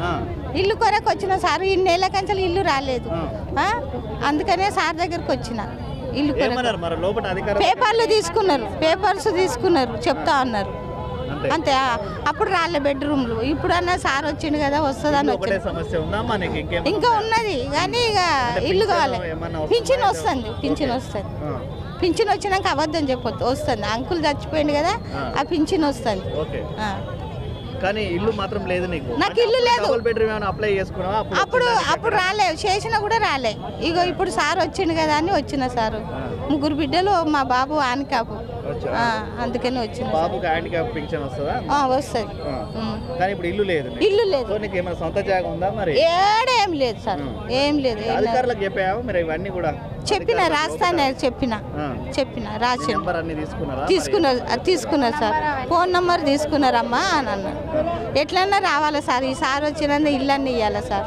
ఆ, ఇల్లు కొరకు వచ్చిన సార్ ఇన్నేళ్ళ కంచెలు ఇల్లు రాలేదు? అందుకనే సార్ దగ్గరకు వచ్చిన ఇల్లు పేపర్లు తీసుకున్నారు. పేపర్స్ తీసుకున్నారు. చెప్తా ఉన్నారు అంతే. అప్పుడు రాలే బెడ్రూమ్లు. ఇప్పుడు అన్న సార్ వచ్చిండు కదా వస్తుందని ఒకటే వచ్చింది ఇంకేం ఉన్నది కానీ ఇక ఇల్లు కావాలి. వస్తుందా? పింఛన్ వస్తుంది. పింఛన్ వస్తుంది. పింఛన్ వచ్చినాక అబద్ధం చెప్పొద్దు. వస్తుంది. అంకుల్ చచ్చిపోయింది కదా ఆ. పింఛన్ వస్తుంది. కానీ ఇల్లు మాత్రం లేదు నీకు. నాకు ఇల్లు లేదు. డబుల్ బెడ్రూమ్ ఏమైనా అప్లై చేసుకున్నావా? అప్పుడు? అప్పుడు రాలే చేసినా కూడా రాలే. ఇగో ఇప్పుడు సార్ వచ్చిండు కదా అని వచ్చిన సారు. ముగ్గురు బిడ్డలు మా బాబు ఆనకాపు అందుకని వచ్చిన. బాబుకి హ్యాండిక్యాప్ పింఛన్ వస్తుందా? వస్తుంది. కానీ ఇప్పుడు ఇల్లు లేదు. ఇల్లు లేదు. సో నీకు ఏమైనా సొంత జాగా ఉందా మరి? ఏడేం లేదు సార్. ఏం లేదు. అధికారులకు చెప్పావా మరి ఇవన్నీ కూడా? చెప్పిన రాస్తానే చెప్పిన. చెప్పిన రాసి నెంబర్ అన్ని తీసుకున్నారా తీసుకున్నారు తీసుకున్నారు సార్. ఫోన్ నంబర్ తీసుకున్నారమ్మా అని అన్నారు ఎట్లన్నా రావాలా సార్? ఈ సార్ వచ్చినందు ఇల్లు అన్నీ ఇవ్వాలా సార్?